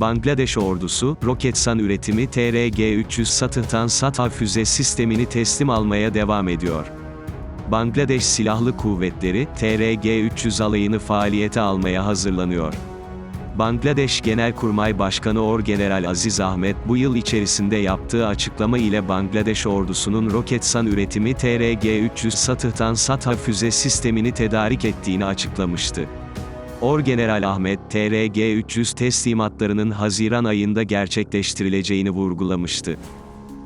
Bangladeş ordusu, Roketsan üretimi TRG-300 Satıhtan SATA füze sistemini teslim almaya devam ediyor. Bangladeş Silahlı Kuvvetleri, TRG-300 alayını faaliyete almaya hazırlanıyor. Bangladeş Genelkurmay Başkanı Orgeneral Aziz Ahmet bu yıl içerisinde yaptığı açıklama ile Bangladeş ordusunun Roketsan üretimi TRG-300 Satıhtan SATA füze sistemini tedarik ettiğini açıklamıştı. Orgeneral Ahmet, TRG-300 teslimatlarının Haziran ayında gerçekleştirileceğini vurgulamıştı.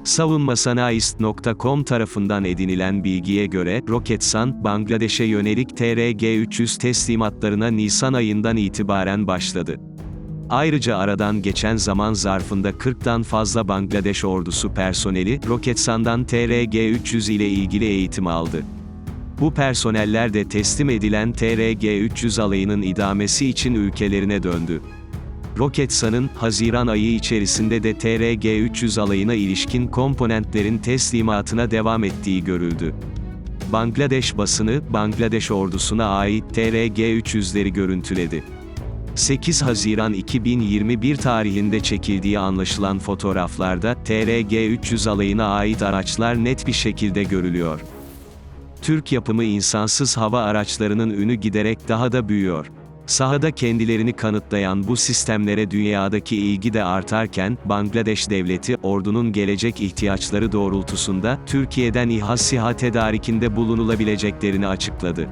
Savunmasanayist.com tarafından edinilen bilgiye göre, Roketsan, Bangladeş'e yönelik TRG-300 teslimatlarına Nisan ayından itibaren başladı. Ayrıca aradan geçen zaman zarfında 40'tan fazla Bangladeş ordusu personeli, Roketsan'dan TRG-300 ile ilgili eğitim aldı. Bu personeller de teslim edilen TRG-300 alayının idamesi için ülkelerine döndü. Roketsan'ın, Haziran ayı içerisinde de TRG-300 alayına ilişkin komponentlerin teslimatına devam ettiği görüldü. Bangladeş basını, Bangladeş ordusuna ait TRG-300'leri görüntüledi. 8 Haziran 2021 tarihinde çekildiği anlaşılan fotoğraflarda, TRG-300 alayına ait araçlar net bir şekilde görülüyor. Türk yapımı insansız hava araçlarının ünü giderek daha da büyüyor. Sahada kendilerini kanıtlayan bu sistemlere dünyadaki ilgi de artarken, Bangladeş devleti, ordunun gelecek ihtiyaçları doğrultusunda, Türkiye'den İHA SİHA tedarikinde bulunulabileceklerini açıkladı.